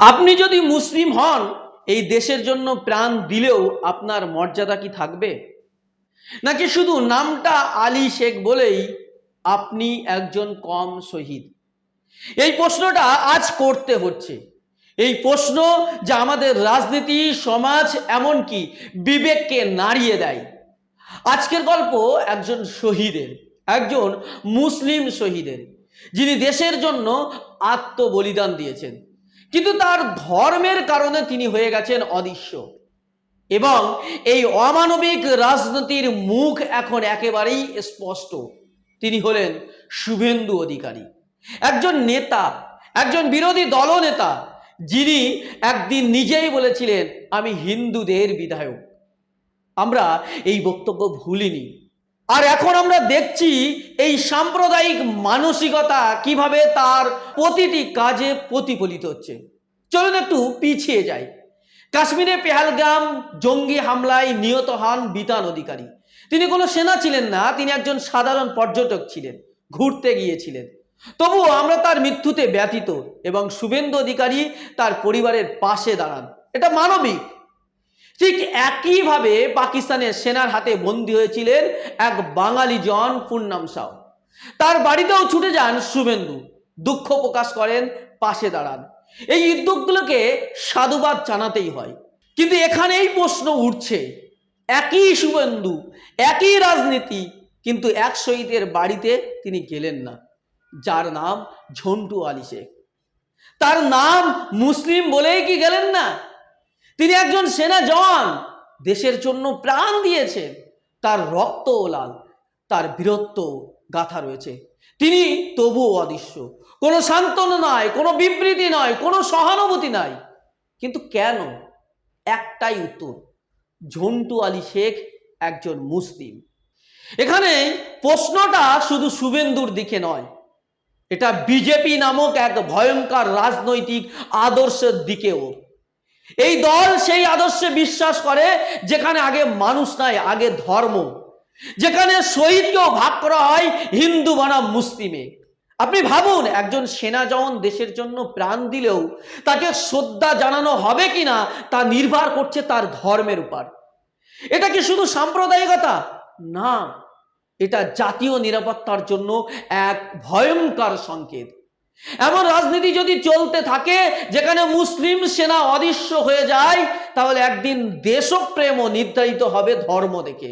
আপনি যদি মুসলিম হন, এই দেশের জন্য প্রাণ দিলেও আপনার মর্যাদা কি থাকবে? নাকি শুধু নামটা আলী শেখ বলেই আপনি একজন কম শহীদ? এই প্রশ্নটা আজ করতে হচ্ছে। এই প্রশ্ন যা আমাদের রাজনীতি, সমাজ এমনকি বিবেককে নাড়িয়ে দেয়। আজকের গল্প একজন শহীদের, একজন মুসলিম শহীদের, যিনি দেশের জন্য আত্মবলিদান দিয়েছেন। কিন্তু তার ধর্মের কারণে তিনি হয়ে গেছেন অদৃশ্য। এবং এই অমানবিক রাজনীতির মুখ এখন একেবারেই স্পষ্ট। তিনি হলেন শুভেন্দু অধিকারী। একজন নেতা, একজন বিরোধী দলনেতা, যিনি একদিন নিজেই বলেছিলেন, আমি হিন্দুদের বিধায়ক। আমরা এই বক্তব্য ভুলিনি। আর এখন আমরা দেখছি এই সাম্প্রদায়িক মানসিকতা কীভাবে তার প্রতিটি কাজে প্রতিফলিত হচ্ছে। চলুন একটু পিছিয়ে যাই। কাশ্মীরে পেহালগাম জঙ্গি হামলায় নিহত হন বিতান অধিকারী। তিনি কোনো সেনা ছিলেন না, তিনি একজন সাধারণ পর্যটক ছিলেন, ঘুরতে গিয়েছিলেন। তবুও আমরা তার মৃত্যুতে ব্যতীত এবং শুভেন্দু অধিকারী তার পরিবারের পাশে দাঁড়ান। এটা মানবিক ঠিক একইভাবে পাকিস্তানের সেনার হাতে বন্দী হয়েছিলেন এক বাঙালি জন পূর্ণাম সাউ তার বাড়িতেও ছুটে যান শুভেন্দু। দুঃখ প্রকাশ করেন, পাশে দাঁড়ান। এই উদ্যোগগুলোকে সাধুবাদ জানাতেই হয়। কিন্তু এখানেই প্রশ্ন উঠছে, একই শুভেন্দু, একই রাজনীতি, কিন্তু এক শহীদের বাড়িতে তিনি গেলেন না, যার নাম ঝন্টু আলী শেখ। তার নাম মুসলিম বলেই কি গেলেন না? তিনি একজন সেনা জওয়ান, দেশের জন্য প্রাণ দিয়েছেন তার রক্তও লাল, তার বীরত্ব গাথা রয়েছে। তিনি তবুও অদৃশ্য। কোনো সান্ত্বনা নয় কোনো বিবৃতি নয় কোনো সহানুভূতি নাই। কিন্তু কেন? একটাই উত্তর, ঝন্টু আলী শেখ একজন মুসলিম। এখানে প্রশ্নটা শুধু শুভেন্দুর দিকে নয়, এটা বিজেপি নামক এক ভয়ঙ্কর রাজনৈতিক আদর্শের দিকেও। এই দল সেই আদর্শে বিশ্বাস করে, যেখানে আগে মানুষ নাই, আগে ধর্ম। যেখানে শহীদকেও ভাগ করা হয়, হিন্দু বনাম মুসলিমে। আপনি ভাবুন, একজন সেনা জওয়ান দেশের জন্য প্রাণ দিলেও তাকে শ্রদ্ধা জানানো হবে কিনা, তা নির্ভর করছে তার ধর্মের উপর। এটা কি শুধু সাম্প্রদায়িকতা? না। এটা জাতীয় নিরাপত্তার জন্য এক ভয়ঙ্কর সংকেত। এমন রাজনীতি যদি চলতে থাকে, যেখানে মুসলিম সেনা অদৃশ্য হয়ে যায়, তাহলে একদিন দেশপ্রেমও নির্ধারিত হবে ধর্ম দেখে।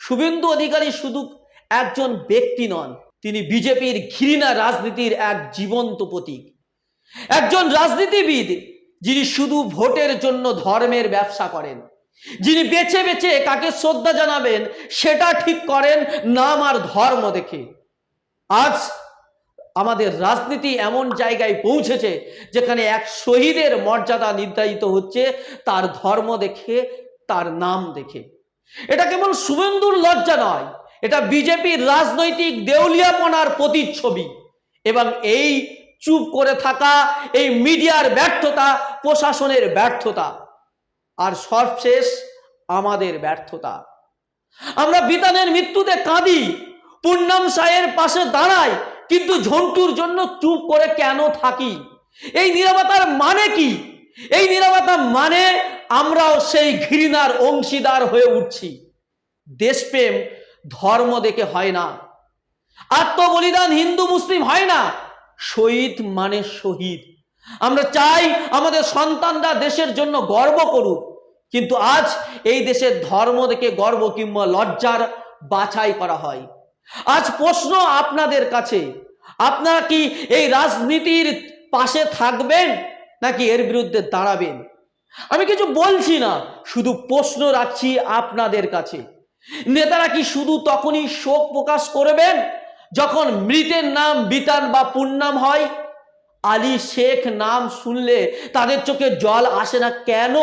শুভেন্দু অধিকারী শুধু একজন ব্যক্তি নন, তিনি বিজেপির ঘৃণা রাজনীতির এক জীবন্ত প্রতীক। একজন রাজনীতিবিদ, যিনি শুধু ভোটের জন্য ধর্মের ব্যবসা করেন, যিনি বেছে বেছে কাকে শ্রদ্ধা জানাবেন, সেটা ঠিক করেন, নাম আর ধর্ম দেখে। আজ আমাদের রাজনীতি এমন জায়গায় পৌঁছেছে যেখানে এক শহীদের মর্যাদা নির্ধারিত হচ্ছে, তার ধর্ম দেখে, তার নাম দেখে। এটা কেবল শুভেন্দুর লজ্জা নয়, এটা বিজেপির রাজনৈতিক দেউলিয়াপনার প্রতিচ্ছবি। এবং এই চুপ করে থাকা, এই মিডিয়ার ব্যর্থতা, প্রশাসনের ব্যর্থতা, আর সর্বশেষ আমাদের ব্যর্থতা। আমরা বিতানের মৃত্যুতে কাঁদি পূর্ণাম সায়ের পাশে দাঁড়াই কিন্তু ঝন্টুর জন্য চুপ করে কেন থাকি? এই নিরাপত্তার মানে কি? এই নিরাপত্তা মানে আমরাও সেই ঘৃণার অংশীদার হয়ে উঠছি। দেশপ্রেম ধর্ম দেখে হয় না। আত্মবলিদান হিন্দু মুসলিম হয় না। শহীদ মানে শহীদ। আমরা চাই আমাদের সন্তানরা দেশের জন্য গর্ব করুক, কিন্তু আজ এই দেশের ধর্ম দেখে গর্ব কিংবা লজ্জার বাছাই করা হয়। আজ প্রশ্ন আপনাদের কাছে। আপনারা কি এই রাজনীতির পাশে থাকবেন নাকি এর বিরুদ্ধে দাঁড়াবেন? আমি কিছু বলছি না, শুধু প্রশ্ন রাখছি আপনাদের কাছে। নেতারা কি শুধু তখনই শোক প্রকাশ করবেন যখন মৃতের নাম বিতান বা পুণ্যাম হয়? আলী শেখ নাম শুনলে তাদের চোখে জল আসে না কেন?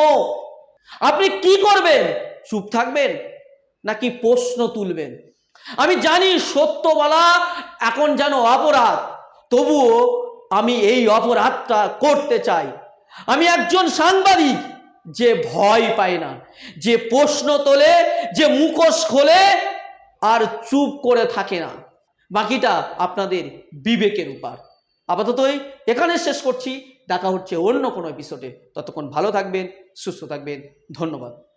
আপনি কি করবেন? চুপ থাকবেন নাকি প্রশ্ন তুলবেন? আমি জানি সত্য বলা এখন যেন অপরাধ, তবুও আমি এই অপরাধটা করতে চাই। আমি একজন সাংবাদিক যে ভয় পায় না, যে প্রশ্ন তোলে, যে মুখোশ খোলে আর চুপ করে থাকে না। বাকিটা আপনাদের বিবেকের উপর। আপাততই এখানে শেষ করছি। দেখা হচ্ছে অন্য কোনো এপিসোডে ততক্ষণ ভালো থাকবেন, সুস্থ থাকবেন। ধন্যবাদ।